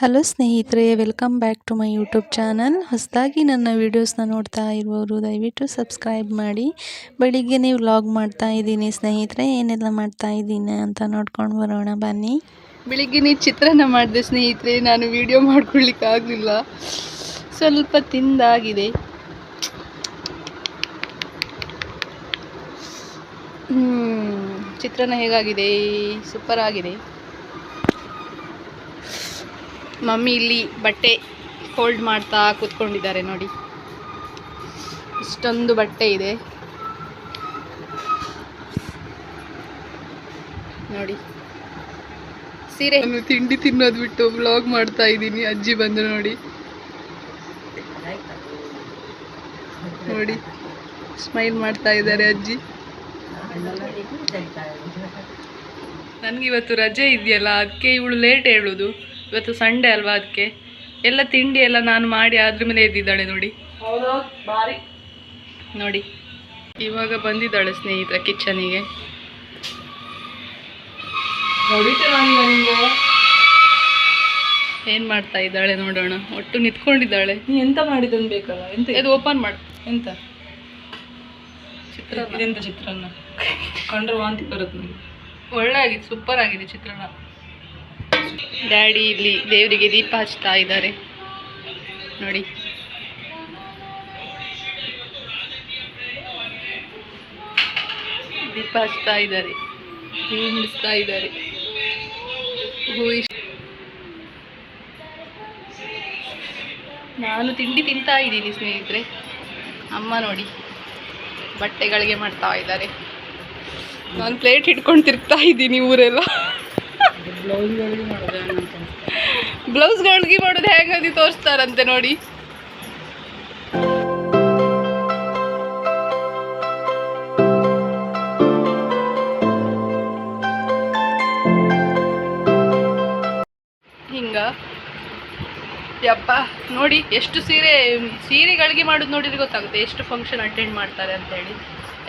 Hello ಸ್ನೇಹಿತರೆ welcome back to my YouTube channel ಹೊಸದಾಗಿ ನನ್ನ ವೀಡಿಯೋಸ್ನ ನೋಡ್ತಾ ಇರುವವರು, ದಯವಿಟ್ಟು ಸಬ್ಸ್ಕ್ರೈಬ್ ಮಾಡಿ. ಬೆಳಿಗ್ಗೆನೇ ವ್ಲಾಗ್ ಮಾಡ್ತಾ ಇದ್ದೀನಿ ಸ್ನೇಹಿತರೆ, ಏನೆಲ್ಲ ಮಾಡ್ತಾ ಇದ್ದೀನಿ ಅಂತ ನೋಡ್ಕೊಂಡು ಬರೋಣ, ಬನ್ನಿ. ಬೆಳಿಗ್ಗೆ ಚಿತ್ರಾನ್ನ ಮಾಡಿದೆ ಸ್ನೇಹಿತರೆ, ನಾನು ವಿಡಿಯೋ ಮಾಡ್ಕೊಳ್ಲಿಕ್ಕೆ ಆಗಲಿಲ್ಲ. ಸ್ವಲ್ಪ ತಿಂದಾಗಿದೆ. ಚಿತ್ರಾನ್ನ ಹೇಗಾಗಿದೆ? ಸೂಪರ್ ಆಗಿದೆ. ಮಮ್ಮಿ ಇಲ್ಲಿ ಬಟ್ಟೆ ಫೋಲ್ಡ್ ಮಾಡ್ತಾ ಕೂತ್ಕೊಂಡಿದ್ದಾರೆ ನೋಡಿ. ಇಷ್ಟೊಂದು ಬಟ್ಟೆ ಇದೆ. ನೋಡಿ. ಸೀರೆ ತಿಂಡಿ ತಿನ್ನೋದು ಬಿಟ್ಟು ಬ್ಲಾಗ್ ಮಾಡ್ತಾ ಇದ್ದೀನಿ, ಅಜ್ಜಿ ಬಂದು ನೋಡಿ. ನೋಡಿ ಸ್ಮೈಲ್ ಮಾಡ್ತಾ ಇದ್ದಾರೆ ಅಜ್ಜಿ. ನನಗಿವತ್ತು ರಜೆ ಇದೆಯಲ್ಲ, ಅದಕ್ಕೆ ಇವಳು ಲೇಟ್ ಹೇಳುದು. ಇವತ್ತು ಸಂಡೇ ಅಲ್ವಾ ಅದಕ್ಕೆ? ಎಲ್ಲ ತಿಂಡಿ ಎಲ್ಲ ನಾನು ಮಾಡಿ ಅದ್ರ ಮೇಲೆ ಎದ್ದಿದ್ದಾಳೆ ನೋಡಿ. ಬಾರಿ ನೋಡಿ ಇವಾಗ ಬಂದಿದ್ದಾಳೆ ಸ್ನೇಹಿತರ ಕಿಚನಿಗೆ. ಏನ್ ಮಾಡ್ತಾ ಇದ್ದಾಳೆ ನೋಡೋಣ. ಒಟ್ಟು ನಿಂತ್ಕೊಂಡಿದ್ದಾಳೆ. ನೀ ಎಂತ ಮಾಡಿದನ್ ಬೇಕಲ್ಲ? ಎಂತ? ಇದು ಓಪನ್ ಮಾಡು. ಎಂತ? ಚಿತ್ರ ಇದೆಂತ ಚಿತ್ರಾನ್ನ? ಕಂಡ್ರೆ ವಾಂತಿ ಬರುತ್ತೆ ನನಗೆ ಒಳ್ಳೆ ಆಗಿದೆ ಸೂಪರ್ ಆಗಿದೆ ಚಿತ್ರಾನ್ನ. ಡ್ಯಾಡಿ ಇಲ್ಲಿ ದೇವರಿಗೆ ದೀಪ ಹಚ್ತಾ ಇದ್ದಾರೆ. ನೋಡಿ. ದೀಪ ಹಚ್ತಾ ಇದ್ದಾರೆ. ಹೂ ಮುಡಿಸ್ತಾ ಇದ್ದಾರೆ. ಹೂ ನಾನು ತಿಂಡಿ ತಿಂತಾ ಇದ್ದೀನಿ ಸ್ನೇಹಿತರೆ. ಅಮ್ಮ ನೋಡಿ ಬಟ್ಟೆಗಳಿಗೆ ಮಾಡ್ತಾ ಇದ್ದಾರೆ. ನಾನು ಪ್ಲೇಟ್ ಹಿಡ್ಕೊಂಡು ತಿರ್ಗ್ತಾ ಇದ್ದೀನಿ ಊರೆಲ್ಲ. ಅಂತ ಬ್ಲೌಸ್ಗಳಿಗೆ ಮಾಡೋದು ಹೇಗಂದು ತೋರಿಸ್ತಾರಂತೆ ನೋಡಿ. ಹಿಂಗ. ಯಪ್ಪ, ನೋಡಿ ಎಷ್ಟು ಸೀರೆ ಸೀರೆಗಳಿಗೆ ಮಾಡೋದು ನೋಡಿದ್ರೆ ಗೊತ್ತಾಗುತ್ತೆ ಎಷ್ಟು ಫಂಕ್ಷನ್ ಅಟೆಂಡ್ ಮಾಡ್ತಾರೆ ಅಂತ ಹೇಳಿ.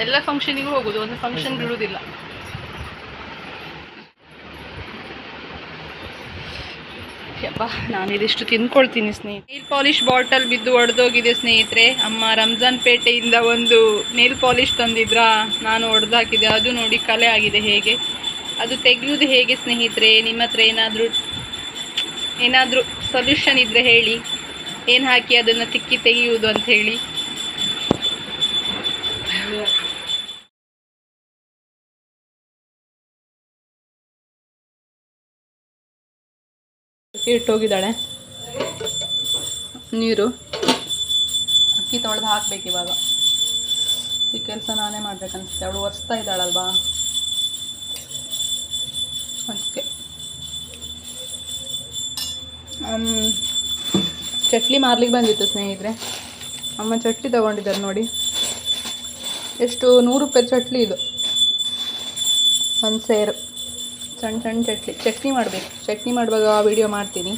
ಎಲ್ಲ ಫಂಕ್ಷನಿಗೂ ಹೋಗೋದು, ಒಂದು ಫಂಕ್ಷನ್ ಬಿಡುವುದಿಲ್ಲ ನಾನು ಇದಿಷ್ಟು ತಿಂದ್ಕೊಳ್ತೀನಿ ಸ್ನೇಹಿತ ನೇಲ್ ಪಾಲಿಶ್ ಬಾಟಲ್ ಬಿದ್ದು ಒಡೆದೋಗಿದೆ ಸ್ನೇಹಿತರೆ. ಅಮ್ಮ ರಂಜಾನ್ ಪೇಟೆಯಿಂದ ಒಂದು ನೇಲ್ ಪಾಲಿಶ್ ತಂದಿದ್ರಾ, ನಾನು ಒಡೆದಾಕಿದೆ. ಅದು ನೋಡಿ ಕಲೆ ಆಗಿದೆ ಹೇಗೆ. ಅದು ತೆಗೆಯುವುದು ಹೇಗೆ ಸ್ನೇಹಿತರೆ? ನಿಮ್ಮ ಹತ್ರ ಏನಾದರೂ ಏನಾದರೂ ಸೊಲ್ಯೂಷನ್ ಇದ್ದರೆ ಹೇಳಿ. ಏನು ಹಾಕಿ ಅದನ್ನು ತಿಕ್ಕಿ ತೆಗೆಯುವುದು ಅಂತ ಹೇಳಿ. ಇಟ್ಟೋಗಿದ್ದಾಳೆ. ನೀರು. ಅಕ್ಕಿ ತೊಳೆದು ಹಾಕ್ಬೇಕು ಇವಾಗ. ಈ ಕೆಲಸ ನಾನೇ ಮಾಡ್ಬೇಕನ್ಸುತ್ತೆ ಅವಳು ಒರೆಸ್ತಾ ಇದ್ದಾಳಲ್ವಾ? ಅದಕ್ಕೆ. ಚಟ್ಲಿ ಮಾರ್ಲಿಕ್ಕೆ ಬಂದಿತ್ತು ಸ್ನೇಹಿತರೆ. ಅಮ್ಮ ಚಟ್ಲಿ ತೊಗೊಂಡಿದ್ದಾರೆ ನೋಡಿ. ಎಷ್ಟು ನೂರು ರೂಪಾಯಿ ಚಟ್ಲಿ ಇದು. ಒಂದು ಸೇರು. ಸಣ್ಣ ಸಣ್ಣ ಚಟ್ನಿ ಚಟ್ನಿ ಮಾಡಬೇಕು. ಚಟ್ನಿ ಮಾಡುವಾಗ ವಿಡಿಯೋ ಮಾಡ್ತೀನಿ.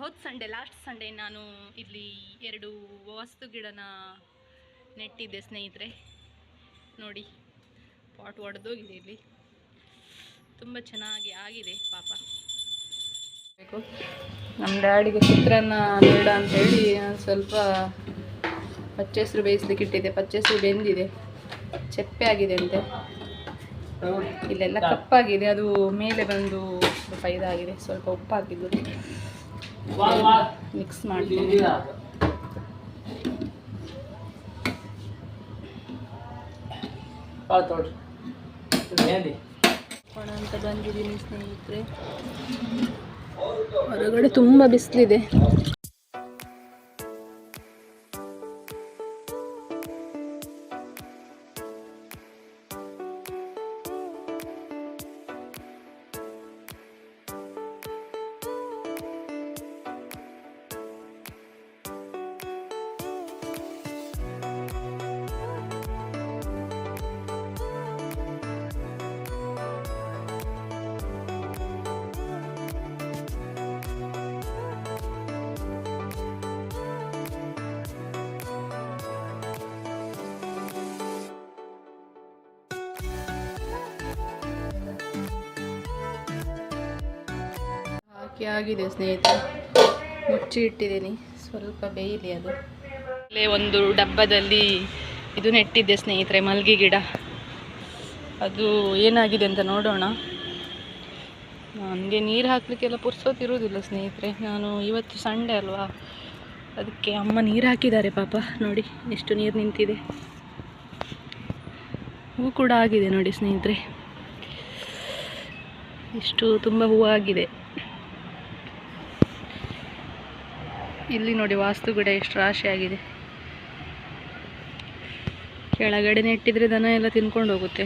ಹೋದ ಸಂಡೇ ಲಾಸ್ಟ್ ಸಂಡೇ ನಾನು ಇಲ್ಲಿ ಎರಡು ವಸ್ತು ಗಿಡನ ನೆಟ್ಟಿದ್ದೆ ಸ್ನೇಹಿತರೆ. ನೋಡಿ. ಪಾಟ್ ಒಡೆದೋಗಿದೆ ಇಲ್ಲಿ. ತುಂಬ ಚೆನ್ನಾಗಿ ಆಗಿದೆ ಪಾಪ. ಬೇಕು. ನಮ್ಮ ಡ್ಯಾಡಿಗೆ ಚಿತ್ರಾನ್ನ ಬೇಡ ಅಂತೇಳಿ ಹೇಳಿ ಸ್ವಲ್ಪ ಪಚ್ಚೆಸರು ಬೇಯಿಸ್ಲಿಕ್ಕೆ ಇಟ್ಟಿದೆ ಪಚ್ಚೆಸರು ಬೆಂದಿದೆ. ಚೆಪ್ಪೆ ಆಗಿದೆ ಅಂತೆ. ಇಲ್ಲೆಲ್ಲ ಕಪ್ಪಾಗಿದೆ. ಅದು ಮೇಲೆ ಬಂದು ಸ್ವಲ್ಪ ಇದಾಗಿದೆ. ಸ್ವಲ್ಪ ಉಪ್ಪು ಹಾಕಿದ್ದು ಮಿಕ್ಸ್ ಮಾಡ್ತೀನಿ. ಹೋಣ ಅಂತ ಬಂದಿದ್ದೀನಿ ಸ್ನೇಹಿತರೆ. ಹೊರಗಡೆ ತುಂಬ ಬಿಸಿಲಿದೆ. ಆಗಿದೆ ಸ್ನೇಹಿತರೆ? ಮುಚ್ಚಿ ಇಟ್ಟಿದ್ದೀನಿ ಸ್ವಲ್ಪ ಬೇಯಿಲಿ ಅದು. ಅಲ್ಲೇ ಒಂದು ಡಬ್ಬದಲ್ಲಿ ಇದು ನೆಟ್ಟಿದ್ದೆ ಸ್ನೇಹಿತರೆ, ಮಲ್ಗೆ ಗಿಡ. ಅದು ಏನಾಗಿದೆ ಅಂತ ನೋಡೋಣ. ನನಗೆ ನೀರು ಹಾಕಲಿಕ್ಕೆಲ್ಲ ಪುರ್ಸೋತಿರುವುದಿಲ್ಲ ಸ್ನೇಹಿತರೆ. ನಾನು ಇವತ್ತು ಸಂಡೆ ಅಲ್ವಾ? ಅದಕ್ಕೆ ಅಮ್ಮ ನೀರು ಹಾಕಿದ್ದಾರೆ ಪಾಪ. ನೋಡಿ, ಎಷ್ಟು ನೀರು ನಿಂತಿದೆ. ಹೂ ಕೂಡ ಆಗಿದೆ ನೋಡಿ ಸ್ನೇಹಿತರೆ. ಇಷ್ಟು ತುಂಬ ಹೂವು ಆಗಿದೆ. ಇಲ್ಲಿ ನೋಡಿ ವಾಸ್ತು ಗಿಡ ಎಷ್ಟು ರಾಶಿ ಆಗಿದೆ. ಕೆಳಗಡೆ ನೆಟ್ಟಿದ್ರೆ ದನ ಎಲ್ಲ ತಿನ್ಕೊಂಡು ಹೋಗುತ್ತೆ.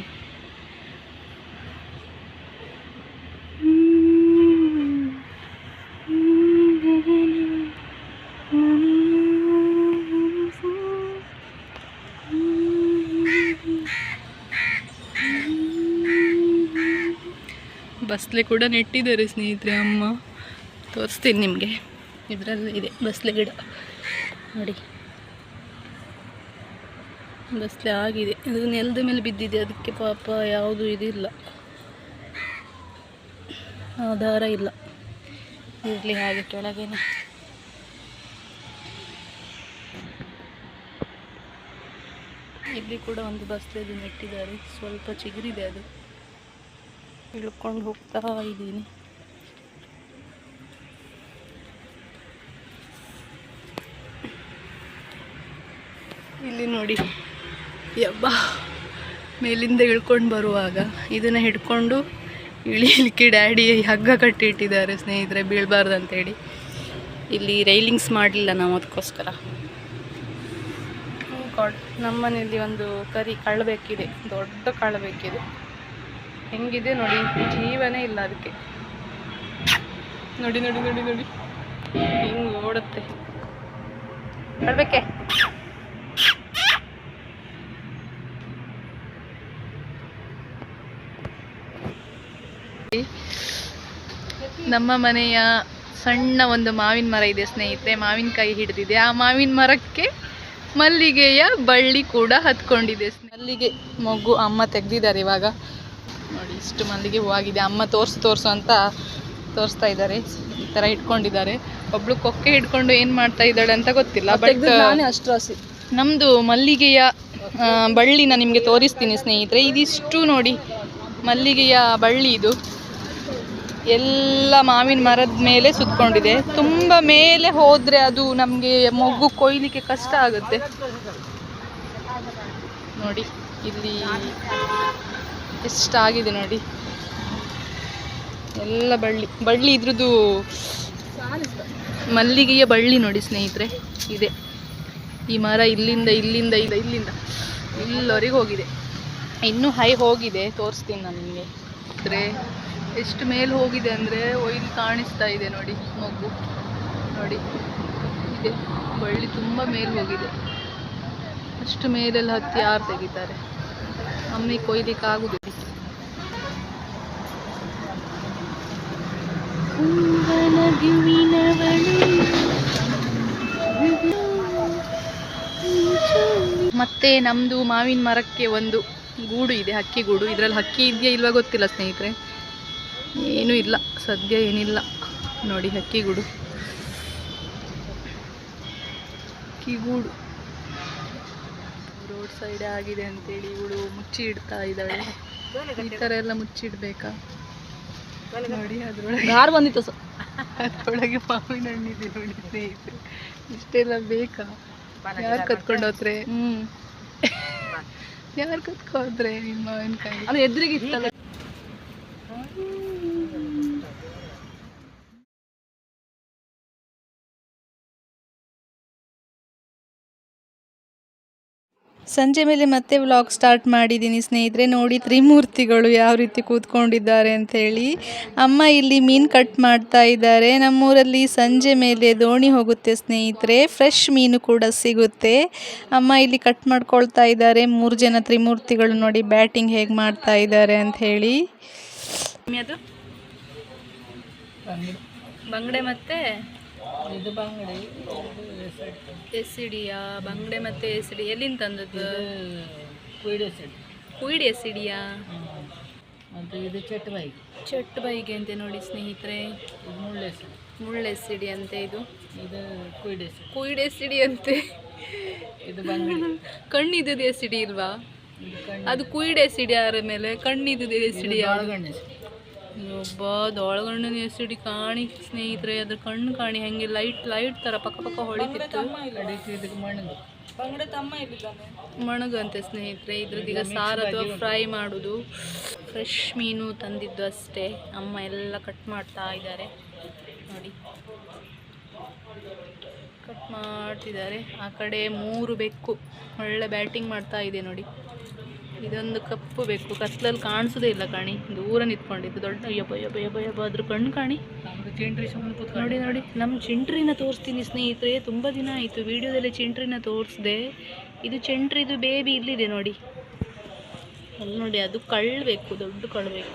ಬಸ್ಲೆ ಕೂಡ ನೆಟ್ಟಿದ್ದಾರೆ ಸ್ನೇಹಿತರೆ, ಅಮ್ಮ ತೋರಿಸ್ತೀನಿ ನಿಮಗೆ. ಇದರಲ್ಲಿ ಇದೆ, ಬಸ್ಲೆ ಗಿಡ. ನೋಡಿ. ಬಸ್ಲೆ ಆಗಿದೆ. ಅದು ನೆಲದ ಮೇಲೆ ಬಿದ್ದಿದೆ, ಅದಕ್ಕೆ ಪಾಪ ಯಾವುದು ಇದಿಲ್ಲ. ಆಧಾರ ಇಲ್ಲ. ಇರಲಿ ಹಾಗೆ ಕೆಳಗೇನೆ. ಇಲ್ಲಿ ಕೂಡ ಒಂದು ಬಸ್ಲೆದು ನೆಟ್ಟಿದ್ದಾರೆ. ಸ್ವಲ್ಪ ಚಿಗುರಿದೆ ಅದು. ಇಳ್ಕೊಂಡು ಹೋಗ್ತಾ ಇದ್ದೀನಿ ಇಲ್ಲಿ ನೋಡಿ. ಯಬ್ಬ. ಮೇಲಿಂದ ಇಳ್ಕೊಂಡು ಬರುವಾಗ ಇದನ್ನು ಹಿಡ್ಕೊಂಡು ಇಳಿಲಿಕ್ಕೆ ಡ್ಯಾಡಿ ಹಗ್ಗ ಕಟ್ಟಿಟ್ಟಿದ್ದಾರೆ ಸ್ನೇಹಿತರೆ ಬೀಳಬಾರ್ದು ಅಂತೇಳಿ ಇಲ್ಲಿ ರೈಲಿಂಗ್ಸ್ ಮಾಡಲಿಲ್ಲ ನಾವು ಅದಕ್ಕೋಸ್ಕರ. ನಮ್ಮ ನಮ್ಮನೇಲಿ ಒಂದು ಕರಿ ಕಳ್ಳಬೇಕಿದೆ ದೊಡ್ಡ ಕಳ್ಳಬೇಕಿದೆ ಹೆಂಗಿದೆ ನೋಡಿ, ಜೀವನೇ ಇಲ್ಲ ಅದಕ್ಕೆ. ನೋಡಿ ನೋಡಿ ನೋಡಿ ನೋಡಿ. ಹಿಂಗೆ ಓಡುತ್ತೆ. ಕಳ್ಬೇಕೆ? ನಮ್ಮ ಮನೆಯ ಸಣ್ಣ ಒಂದು ಮಾವಿನ ಮರ ಇದೆ ಸ್ನೇಹಿತರೆ. ಮಾವಿನಕಾಯಿ ಹಿಡಿದಿದೆ. ಆ ಮಾವಿನ ಮರಕ್ಕೆ ಮಲ್ಲಿಗೆಯ ಬಳ್ಳಿ ಕೂಡ ಹತ್ಕೊಂಡಿದೆ. ಮಲ್ಲಿಗೆ ಮಗು ಅಮ್ಮ ತೆಗ್ದಿದ್ದಾರೆ ಇವಾಗ. ನೋಡಿ ಇಷ್ಟು ಮಲ್ಲಿಗೆ ಹೂವಾಗಿದೆ. ಅಮ್ಮ ತೋರಿಸು ತೋರಿಸು ಅಂತ ತೋರಿಸ್ತಾ ಇದ್ದಾರೆ. ಈ ಥರ ಇಟ್ಕೊಂಡಿದ್ದಾರೆ. ಒಬ್ಳು ಕೊಕ್ಕೆ ಹಿಡ್ಕೊಂಡು ಏನು ಮಾಡ್ತಾ ಇದ್ದಾಳೆ ಅಂತ ಗೊತ್ತಿಲ್ಲ ಬಟ್ ಅಷ್ಟು ರಾಸಿ ನಮ್ಮದು ಮಲ್ಲಿಗೆಯ ಬಳ್ಳಿನ ನಿಮಗೆ ತೋರಿಸ್ತೀನಿ ಸ್ನೇಹಿತರೆ. ಇದಿಷ್ಟು ನೋಡಿ ಮಲ್ಲಿಗೆಯ ಬಳ್ಳಿ ಇದು. ಎಲ್ಲ ಮಾವಿನ ಮರದ ಮೇಲೆ ಸುತ್ಕೊಂಡಿದೆ. ತುಂಬ ಮೇಲೆ ಹೋದರೆ ಅದು ನಮಗೆ ಮೊಗ್ಗು ಕೊಯ್ಲಿಕ್ಕೆ ಕಷ್ಟ ಆಗುತ್ತೆ. ನೋಡಿ, ಇಲ್ಲಿ ಎಷ್ಟಾಗಿದೆ ನೋಡಿ. ಎಲ್ಲ ಬಳ್ಳಿ ಬಳ್ಳಿ ಇದ್ರದ್ದು ಮಲ್ಲಿಗೆಯ ಬಳ್ಳಿ ನೋಡಿ ಸ್ನೇಹಿತರೆ, ಇದೆ. ಈ ಮರ ಇಲ್ಲಿಂದ ಇಲ್ಲಿಂದ, ಇಲ್ಲ, ಇಲ್ಲಿಂದ, ಇಲ್ಲವರೆಗೆ ಹೋಗಿದೆ. ಇನ್ನೂ ಹೈ ಹೋಗಿದೆ, ತೋರಿಸ್ತೀನಿ ನಾನು ನಿಮಗೆ. ಅಂದರೆ ಎಷ್ಟು ಮೇಲೆ ಹೋಗಿದೆ ಅಂದರೆ ಒಯ್ದು ಕಾಣಿಸ್ತಾ ಇದೆ ನೋಡಿ ಮಗು. ನೋಡಿ ಇದೆ. ಬಳ್ಳಿ ತುಂಬ ಮೇಲೆ ಹೋಗಿದೆ. ಅಷ್ಟು ಮೇಲೆಲ್ಲ ಹತ್ತಿ ಯಾರು ತೆಗಿತಾರೆ? ಅಮ್ಮಿ ಕೊಯ್ಲಿಕ್ಕೆ ಆಗುದಿಲ್ಲ. ಮತ್ತೆ ನಮ್ಮದು ಮಾವಿನ ಮರಕ್ಕೆ ಒಂದು ಗೂಡು ಇದೆ ಹಕ್ಕಿ ಗೂಡು. ಇದರಲ್ಲಿ ಹಕ್ಕಿ ಇದೆಯಾ ಇಲ್ವಾ ಗೊತ್ತಿಲ್ಲ ಸ್ನೇಹಿತರೆ. ಏನೂ ಇಲ್ಲ ಸದ್ಯ ಏನಿಲ್ಲ. ನೋಡಿ ಹಕ್ಕಿಗೂಡು ಹಕ್ಕಿಗೂಡು ಹಕ್ಕಿ ಗೂಡು. ರೋಡ್ ಸೈಡ್ ಆಗಿದೆ ಅಂತೇಳಿ ಇವಳು ಮುಚ್ಚಿ ಇಡ್ತಾ ಇದ್ದಾಳೆ. ಈ ಥರ ಎಲ್ಲ ಮುಚ್ಚಿಡ್ಬೇಕಾ ನೋಡಿ ಅದ್ರೊಳಗೆ. ಯಾರು ಬಂದಿತ್ತು ಸರ್ ಅದ್ರೊಳಗೆ ಮಾವಿನ ಹಣ್ಣಿದೆ ನೋಡಿ ಸ್ನೇಹಿತರೆ. ಇಷ್ಟೆಲ್ಲ ಬೇಕಾ? ಯಾರು ಕತ್ಕೊಂಡು ಹೋದ್ರೆ? ಹ್ಮ್. ಯಾರು ಕತ್ಕೊಂಡ್ರೆ ನಿಮ್ಮ ಮಾವಿನಕಾಯಿ? ಅದು ಎದುರಿಗೆ ಇತ್ತಲ್ಲ ಸಂಜೆ ಮೇಲೆ ಮತ್ತೆ ವ್ಲಾಗ್ ಸ್ಟಾರ್ಟ್ ಮಾಡಿದ್ದೀನಿ ಸ್ನೇಹಿತರೆ. ನೋಡಿ ತ್ರಿಮೂರ್ತಿಗಳು ಯಾವ ರೀತಿ ಕೂತ್ಕೊಂಡಿದ್ದಾರೆ ಅಂಥೇಳಿ ಅಮ್ಮ ಇಲ್ಲಿ ಮೀನು ಕಟ್ ಮಾಡ್ತಾ ಇದ್ದಾರೆ. ನಮ್ಮೂರಲ್ಲಿ ಸಂಜೆ ಮೇಲೆ ದೋಣಿ ಹೋಗುತ್ತೆ ಸ್ನೇಹಿತರೆ. ಫ್ರೆಶ್ ಮೀನು ಕೂಡ ಸಿಗುತ್ತೆ. ಅಮ್ಮ ಇಲ್ಲಿ ಕಟ್ ಮಾಡ್ಕೊಳ್ತಾ ಇದ್ದಾರೆ. ಮೂರು ಜನ ತ್ರಿಮೂರ್ತಿಗಳು ನೋಡಿ ಬ್ಯಾಟಿಂಗ್ ಹೇಗೆ ಮಾಡ್ತಾ ಇದ್ದಾರೆ ಅಂತ ಹೇಳಿ. ಅದು? ಬಂಗಡೆ ಮತ್ತೆ ಇದು ಬಂಗಡೆ ಎಸಿಡಿಯಾ ಬಂಗಡೆ ಮತ್ತೆ ಎಸಿಡಿ ಎಲ್ಲಿಂದ ತಂದದ್ದು ಕುಯ್ಡೆ ಸೈಡ್ ಕುಯ್ಡಿ ಎಸಿಡಿಯಾ ಮತ್ತು ಇದು ಚಟ್ಬಾಯಿ ಬೈಗೆ ಅಂತೆ ನೋಡಿ ಸ್ನೇಹಿತರೆ ಮುಳ್ಳೆ ಮುಳ್ಳೆ ಸಿಡಿ ಅಂತೆ ಇದು ಇದು ಕುಯ್ಡೆ ಕುಯ್ಡೆ ಸಿಡಿ ಅಂತೆ ಇದು ಬಂಗಡೆ ಕಣ್ಣಿದ್ದು ಸಿಡಿ ಇಲ್ವಾ ಅದು ಕುಯ್ಡೆ ಸಿಡಿ ಆರ ಮೇಲೆ ಕಣ್ಣಿದ್ದು ಸಿಡಿ ಒಳಗಣ್ಣೆ ಒಬ್ಬ ದೊಳಗಣ್ಣನ ಎಸಿಡಿ ಕಾಣಿ ಸ್ನೇಹಿತರೆ, ಅದ್ರ ಕಣ್ಣು ಕಾಣಿ ಹಂಗೆ ಲೈಟ್ ಲೈಟ್ ತರ ಪಕ್ಕ ಪಕ್ಕ ಹೊಳಿತಿತ್ತು. ಮಣಗಂತೆ ಸ್ನೇಹಿತರೆ ಇದ್ರದೀಗ ಸಾರು ಅಥವಾ ಫ್ರೈ ಮಾಡೋದು. ಫ್ರೆಶ್ ಮೀನು ತಂದಿದ್ದು ಅಷ್ಟೇ. ಅಮ್ಮ ಎಲ್ಲ ಕಟ್ ಮಾಡ್ತಾ ಇದ್ದಾರೆ. ನೋಡಿ. ಕಟ್ ಮಾಡ್ತಿದ್ದಾರೆ. ಆ ಕಡೆ ಮೂರು ಬೆಕ್ಕು. ಒಳ್ಳೆ ಬ್ಯಾಟಿಂಗ್ ಮಾಡ್ತಾ ಇದೆ ನೋಡಿ. ಇದೊಂದು ಕಪ್ಪು ಬೇಕು ಕತ್ಲಲ್ಲಿ ಕಾಣಿಸೋದೇ ಇಲ್ಲ ಕಾಣಿ. ದೂರ ನಿಂತ್ಕೊಂಡಿದ್ದು. ದೊಡ್ಡ ಅಯ್ಯಬ್ಬ ಯಬ್ಬ ಯಬ್ಬ ಯಬ್ಬ ಅದ್ರ ಕಣ್ಣು ಕಾಣಿ. ನೋಡಿ ನೋಡಿ ನಮ್ಮ ಚಿಂಟ್ರಿನ ತೋರಿಸ್ತೀನಿ ಸ್ನೇಹಿತರೆ. ತುಂಬ ದಿನ ಆಯಿತು ವಿಡಿಯೋದಲ್ಲಿ ಚಿಂಟ್ರಿನ ತೋರಿಸ್ದೆ. ಇದು ಚೆಂಟ್ರಿದು ಬೇಬಿ ಇಲ್ಲಿದೆ ನೋಡಿ. ಅಲ್ಲಿ ನೋಡಿ ಅದು ಕಳ್ಬೇಕು ದೊಡ್ಡ ಕಳ್ಬೇಕು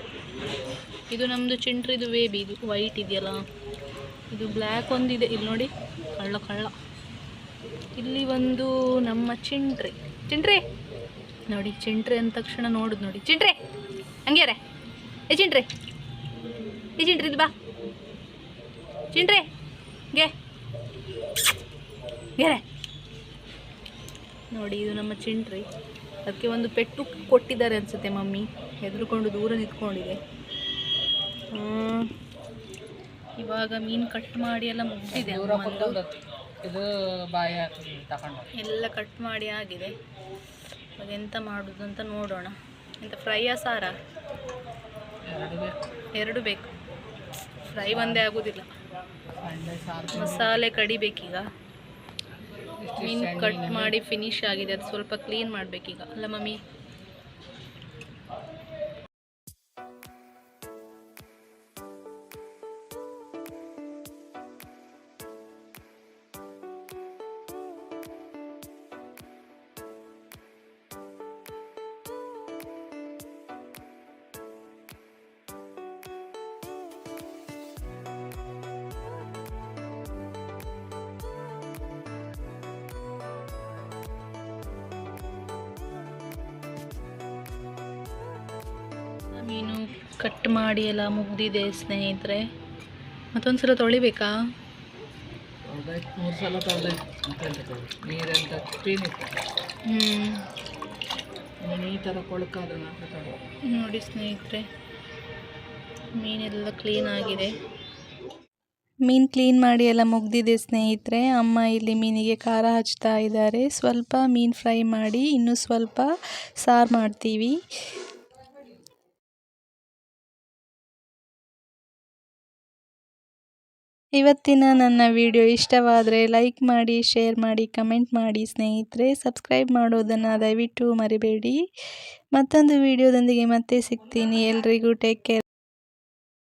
ಇದು ನಮ್ಮದು ಚೆಂಟ್ರಿದು ಬೇಬಿ ಇದು ವೈಟ್ ಇದೆಯಲ್ಲ. ಇದು ಬ್ಲ್ಯಾಕ್ ಒಂದಿದೆ. ಇಲ್ಲಿ ನೋಡಿ ಕಳ್ಳ ಕಳ್ಳ. ಇಲ್ಲಿ ಒಂದು ನಮ್ಮ ಚಿಂಟ್ರಿ. ಚಿಂಟ್ರಿ! ನೋಡಿ ಚಿಂಟ್ರೆ ಅಂದ ತಕ್ಷಣ ನೋಡುದು ನೋಡಿ. ಚಿಂಟ್ರೆ ಹಂಗ್ಯಾರೆ? ಏ ಚಿಂಟ್ರೆ ಏ ಚಿಂಟ್ರಿ ಇದು ಬಾ. ಚಿಂಟ್ರೆ ಗೆ ಗೆರೆ ನೋಡಿ ಇದು ನಮ್ಮ ಚಿಂಟ್ರಿ. ಅದಕ್ಕೆ ಒಂದು ಪೆಟ್ಟು ಕೊಟ್ಟಿದ್ದಾರೆ ಅನ್ಸುತ್ತೆ ಮಮ್ಮಿ. ಹೆದರ್ಕೊಂಡು ದೂರ ನಿಂತ್ಕೊಂಡಿದೆ. ಇವಾಗ ಮೀನು ಕಟ್ ಮಾಡಿ ಎಲ್ಲ ಮುಗಿದಿದೆ ಎಲ್ಲ ಕಟ್ ಮಾಡಿ ಆಗಿದೆ. ಇವಾಗ ಎಂತ ಮಾಡೋದು ಅಂತ ನೋಡೋಣ. ಎಂತ ಫ್ರೈಯಾ ಸಾರ? ಎರಡು ಬೇಕು. ಫ್ರೈ ಒಂದೇ ಆಗೋದಿಲ್ಲ. ಮಸಾಲೆ ಕಡಿಬೇಕೀಗ ಮೀನು ಕಟ್ ಮಾಡಿ ಫಿನಿಶ್ ಆಗಿದೆ ಅದು ಸ್ವಲ್ಪ ಕ್ಲೀನ್ ಮಾಡಬೇಕೀಗ. ಅಲ್ಲ ಮಮ್ಮಿ? ಮೀನು ಕಟ್ ಮಾಡಿ ಎಲ್ಲ ಮುಗ್ದಿದೆ ಸ್ನೇಹಿತರೆ. ಮತ್ತೊಂದು ಸಲ ತೊಳಿಬೇಕಾ ಮೂರು ಸಲ ಕ್ಲೀನ್ ಇತ್ತು. ಈ ಥರ ನೋಡಿ ಸ್ನೇಹಿತರೆ ಮೀನೆಲ್ಲ ಕ್ಲೀನ್ ಆಗಿದೆ. ಮೀನು ಕ್ಲೀನ್ ಮಾಡಿ ಎಲ್ಲ ಮುಗ್ದಿದೆ ಸ್ನೇಹಿತರೆ. ಅಮ್ಮ ಇಲ್ಲಿ ಮೀನಿಗೆ ಖಾರ ಹಚ್ತಾ ಇದ್ದಾರೆ. ಸ್ವಲ್ಪ ಮೀನು ಫ್ರೈ ಮಾಡಿ ಇನ್ನೂ ಸ್ವಲ್ಪ ಸಾರು ಮಾಡ್ತೀವಿ. ಇವತ್ತಿನ ನನ್ನ ವಿಡಿಯೋ ಇಷ್ಟವಾದರೆ ಲೈಕ್ ಮಾಡಿ, ಶೇರ್ ಮಾಡಿ, ಕಮೆಂಟ್ ಮಾಡಿ ಸ್ನೇಹಿತರೆ. ಸಬ್ಸ್ಕ್ರೈಬ್ ಮಾಡೋದನ್ನು ದಯವಿಟ್ಟು ಮರಿಬೇಡಿ. ಮತ್ತೊಂದು ವಿಡಿಯೋದೊಂದಿಗೆ ಮತ್ತೆ ಸಿಗ್ತೀನಿ. ಎಲ್ರಿಗೂ ಟೇಕ್ ಕೇರ್